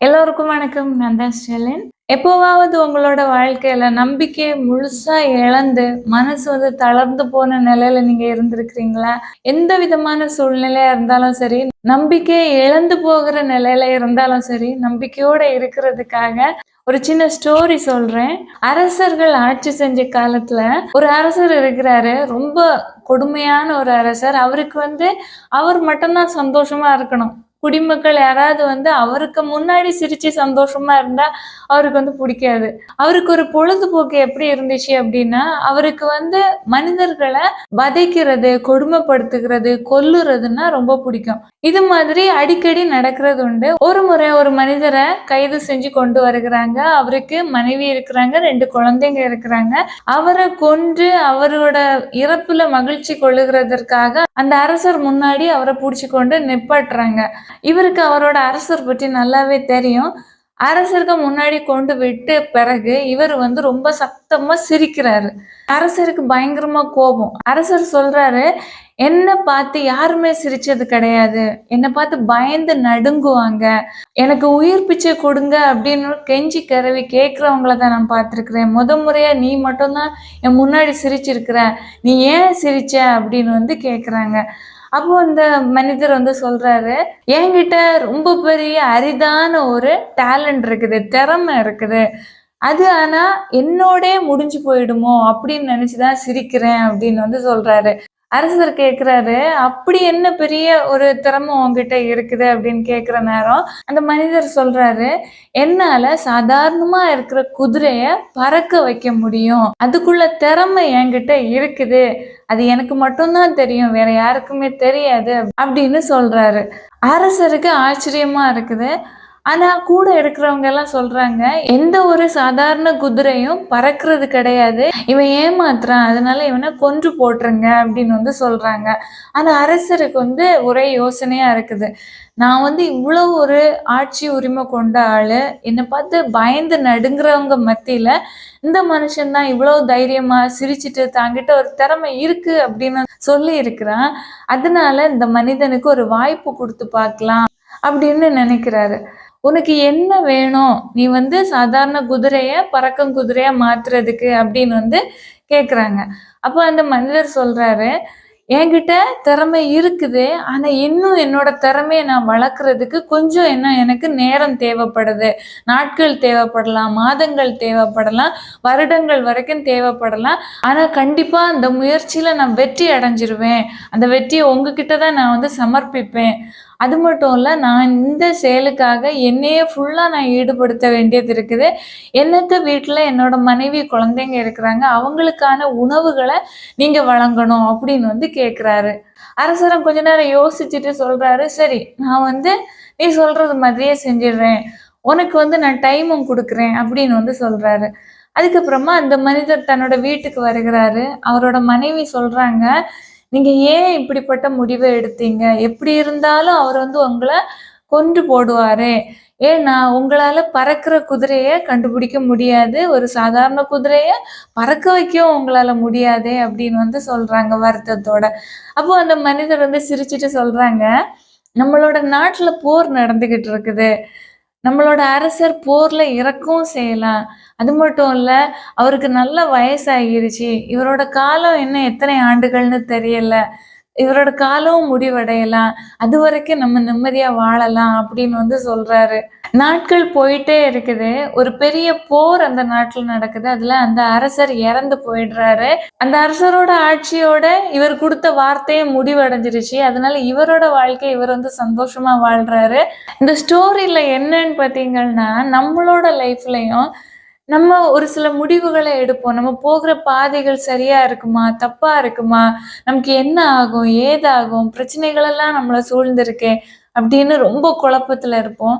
எல்லோருக்கும் வணக்கம். நான் தான் ஸ்டெலின். எப்போவாவது உங்களோட வாழ்க்கையில நம்பிக்கையை முழுசா இழந்து மனசு வந்து தளர்ந்து போன நிலையில நீங்க இருந்திருக்கிறீங்களா? எந்த விதமான சூழ்நிலையா இருந்தாலும் சரி நம்பிக்கையை இழந்து போகிற நிலையில இருந்தாலும் சரி நம்பிக்கையோட இருக்கிறதுக்காக ஒரு சின்ன ஸ்டோரி சொல்றேன். அரசர்கள் ஆட்சி செஞ்ச காலத்துல ஒரு அரசர் இருக்கிறாரு. ரொம்ப கொடுமையான ஒரு அரசர். அவருக்கு வந்து அவர் மட்டும்தான் சந்தோஷமா இருக்கணும். குடிமக்கள் யாராவது வந்து அவருக்கு முன்னாடி சிரிச்சு சந்தோஷமா இருந்தா அவருக்கு வந்து பிடிக்காது. அவருக்கு ஒரு பொழுதுபோக்கு எப்படி இருந்துச்சு அப்படின்னா அவருக்கு வந்து மனிதர்களை வதைக்கிறது கொடுமைப்படுத்துகிறது கொல்லுறதுன்னா ரொம்ப பிடிக்கும். இது மாதிரி அடிக்கடி நடக்கிறது உண்டு. ஒரு முறை ஒரு மனிதரை கைது செஞ்சு கொண்டு வருகிறாங்க. அவருக்கு மனைவி இருக்கிறாங்க ரெண்டு குழந்தைங்க இருக்கிறாங்க. அவரை கொன்று அவரோட இறப்புல மகிழ்ச்சி கொள்ளுகிறதற்காக அந்த அரசர் முன்னாடி அவரை பிடிச்சி கொண்டு நிப்பாட்டுறாங்க. இவருக்கு அவரோட அரசர் பற்றி நல்லாவே தெரியும். அரசருக்கு முன்னாடி கொண்டு விட்டு பிறகு இவர் வந்து ரொம்ப சத்தமா சிரிக்கிறாரு. அரசருக்கு பயங்கரமா கோபம். அரசர் சொல்றாரு என்னை பார்த்து யாருமே சிரிச்சது கிடையாது. என்னை பார்த்து பயந்து நடுங்குவாங்க. எனக்கு உயிர் பிச்சை கொடுங்க அப்படின்னு கெஞ்சி கரவி கேட்குறவங்கள தான் நான் பார்த்துருக்குறேன். முத முறையா நீ மட்டும்தான் என் முன்னாடி சிரிச்சிருக்கிற. நீ ஏன் சிரிச்ச? அப்படின்னு வந்து கேட்குறாங்க அப்போ அந்த மனிதர் வந்து சொல்றாரு என்கிட்ட ரொம்ப பெரிய அரிதான ஒரு டேலண்ட் இருக்குது திறமை இருக்குது. அது ஆனா என்னோடே முடிஞ்சு போயிடுமோ? அப்படின்னு நினைச்சுதான் சிரிக்கிறேன் அப்படின்னு வந்து சொல்றாரு. அரசர் கேட்குறாரு அப்படி என்ன பெரிய ஒரு திறமை உங்ககிட்ட இருக்குது? அப்படின்னு கேட்குற நேரம் அந்த மனிதர் சொல்றாரு என்னால சாதாரணமா இருக்கிற குதிரைய பறக்க வைக்க முடியும். அதுக்குள்ள திறமை என்கிட்ட இருக்குது. அது எனக்கு மட்டும்தான் தெரியும். வேற யாருக்குமே தெரியாது. அப்படின்னு சொல்றாரு. அரசருக்கு ஆச்சரியமா இருக்குது. ஆனா கூட இருக்கிறவங்க எல்லாம் சொல்றாங்க எந்த ஒரு சாதாரண குதிரையும் பறக்கிறது கிடையாது. இவன் ஏமாத்துறான் அதனால இவனை கொன்று போட்டுருங்க அப்படின்னு வந்து சொல்றாங்க. ஆனா அரசருக்கு வந்து ஒரே யோசனையா இருக்குது. நான் வந்து இவ்வளோ ஒரு ஆட்சி உரிமை கொண்ட ஆளு என்னை பார்த்து பயந்து நடுங்குறவங்க மத்தியில இந்த மனுஷன்தான் இவ்வளவு இவ்வளோ தைரியமா சிரிச்சிட்டு தாங்கிட்ட ஒரு திறமை இருக்கு அப்படின்னு சொல்லி இருக்கிறான். அதனால இந்த மனிதனுக்கு ஒரு வாய்ப்பு கொடுத்து பார்க்கலாம் அப்படின்னு நினைக்கிறாரு. உனக்கு என்ன வேணும்? நீ வந்து சாதாரண குதிரைய பறக்கும் குதிரையா மாத்துறதுக்கு அப்படின்னு வந்து கேக்குறாங்க. அப்போ அந்த மனிதர் சொல்றாரு என்கிட்ட திறமை இருக்குது ஆனா இன்னும் என்னோட திறமையை நான் வளர்க்குறதுக்கு கொஞ்சம் என்ன எனக்கு நேரம் தேவைப்படுது. நாட்கள் தேவைப்படலாம் மாதங்கள் தேவைப்படலாம் வருடங்கள் வரைக்கும் தேவைப்படலாம். ஆனா கண்டிப்பா அந்த முயற்சியில நான் வெற்றி அடைஞ்சிருவேன். அந்த வெற்றியை உங்ககிட்ட தான் நான் வந்து சமர்ப்பிப்பேன். அது மட்டும் இல்லை நான் இந்த செயலுக்காக என்னையே ஃபுல்லாக நான் ஈடுபடுத்த வேண்டியது இருக்குது. என்னத்த வீட்டில் என்னோட மனைவி குழந்தைங்க இருக்கிறாங்க அவங்களுக்கான உணவுகளை நீங்கள் வழங்கணும் அப்படின்னு வந்து கேட்குறாரு அரசரம் கொஞ்ச நேரம் யோசிச்சுட்டு சொல்கிறாரு சரி நான் வந்து நீ சொல்கிறது மாதிரியே செஞ்சிடுறேன். உனக்கு வந்து நான் டைமும் கொடுக்குறேன் அப்படின்னு வந்து சொல்கிறாரு அதுக்கப்புறமா அந்த மனிதர் தன்னோட வீட்டுக்கு வருகிறாரு. அவரோட மனைவி சொல்கிறாங்க நீங்க ஏன் இப்படிப்பட்ட முடிவை எடுத்தீங்க? எப்படி இருந்தாலும் அவர் வந்து உங்களை கொன்று போடுவாரு. ஏன்னா உங்களால பறக்கிற குதிரைய கண்டுபிடிக்க முடியாது. ஒரு சாதாரண குதிரைய பறக்க வைக்கவும் உங்களால முடியாதே அப்படின்னு வந்து சொல்றாங்க வருத்தத்தோட. அப்போ அந்த மனிதர் வந்து சிரிச்சிட்டு சொல்றாங்க நம்மளோட நாட்டுல போர் நடந்துகிட்டு இருக்குது. நம்மளோட அரசர் போர்ல இறக்கவும் செய்யலாம் அது மட்டும் இல்ல அவருக்கு நல்ல வயசாகிருச்சு. இவரோட காலம் இன்னும் எத்தனை ஆண்டுகள்னு தெரியல. இவரோட காலம் முடிவடையலாம் அது வரைக்கும் நம்ம நிம்மதியா வாழலாம் அப்படின்னு வந்து சொல்றாரு. நாட்கள் போயிட்டே இருக்குது. ஒரு பெரிய போர் அந்த நாட்டில் நடக்குது. அதுல அந்த அரசர் இறந்து போயிடுறாரு. அந்த அரசரோட ஆட்சியோட இவர் கொடுத்த வார்த்தையும் முடிவடைஞ்சிருச்சு. அதனால இவரோட வாழ்க்கை இவர் வந்து சந்தோஷமா வாழ்றாரு. இந்த ஸ்டோரியில என்னன்னு பாத்தீங்கன்னா நம்மளோட லைஃப்லயும் நம்ம ஒரு சில முடிவுகளை எடுப்போம். நம்ம போகிற பாதைகள் சரியா இருக்குமா? தப்பா இருக்குமா? நமக்கு என்ன ஆகும்? ஏதாகும்? பிரச்சனைகள் எல்லாம் நம்மளை சூழ்ந்திருக்கே அப்படின்னு ரொம்ப குழப்பத்துல இருப்போம்.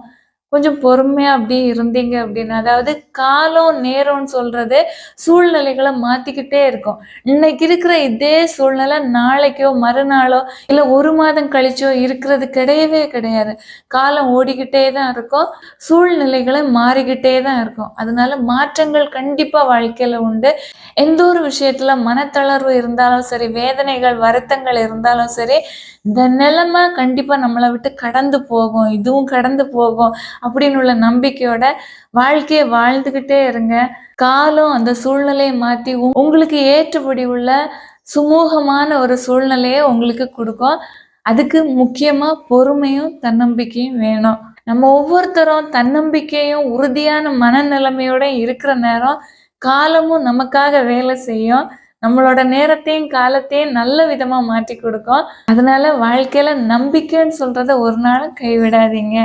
கொஞ்சம் பொறுமையா அப்படியே இருந்தீங்க அப்படின்னு அதாவது காலம் நேரம்னு சொல்றது சூழ்நிலைகளை மாத்திக்கிட்டே இருக்கும். இன்னைக்கு இருக்கிற இதே சூழ்நிலை நாளைக்கோ மறுநாளோ இல்லை ஒரு மாதம் கழிச்சோ இருக்கிறது கிடையவே கிடையாது. காலம் ஓடிக்கிட்டே தான் இருக்கும். சூழ்நிலைகளை மாறிக்கிட்டே தான் இருக்கும். அதனால மாற்றங்கள் கண்டிப்பா வாழ்க்கையில உண்டு. எந்த ஒரு விஷயத்துல மனத்தளர்வு இருந்தாலும் சரி வேதனைகள் வருத்தங்கள் இருந்தாலும் சரி இந்த நிலைமை கண்டிப்பா நம்மளை விட்டு கடந்து போகும் இதுவும் கடந்து போகும் அப்படின்னு உள்ள நம்பிக்கையோட வாழ்க்கையை வாழ்ந்துக்கிட்டே இருங்க. காலம் அந்த சூழ்நிலையை மாற்றி உங்களுக்கு ஏற்றபடி உள்ள சுமூகமான ஒரு சூழ்நிலையை உங்களுக்கு கொடுக்கும். அதுக்கு முக்கியமா பொறுமையும் தன்னம்பிக்கையும் வேணும். நம்ம ஒவ்வொருத்தரும் தன்னம்பிக்கையும் உறுதியான மனநிலைமையோட இருக்கிற நேரம் காலமும் நமக்காக வேலை செய்யும். நம்மளோட நேரத்தையும் காலத்தையும் நல்ல விதமாக மாற்றி கொடுக்கும். அதனால வாழ்க்கையில் நம்பிக்கைன்னு சொல்கிறத ஒரு நாளும் கைவிடாதீங்க.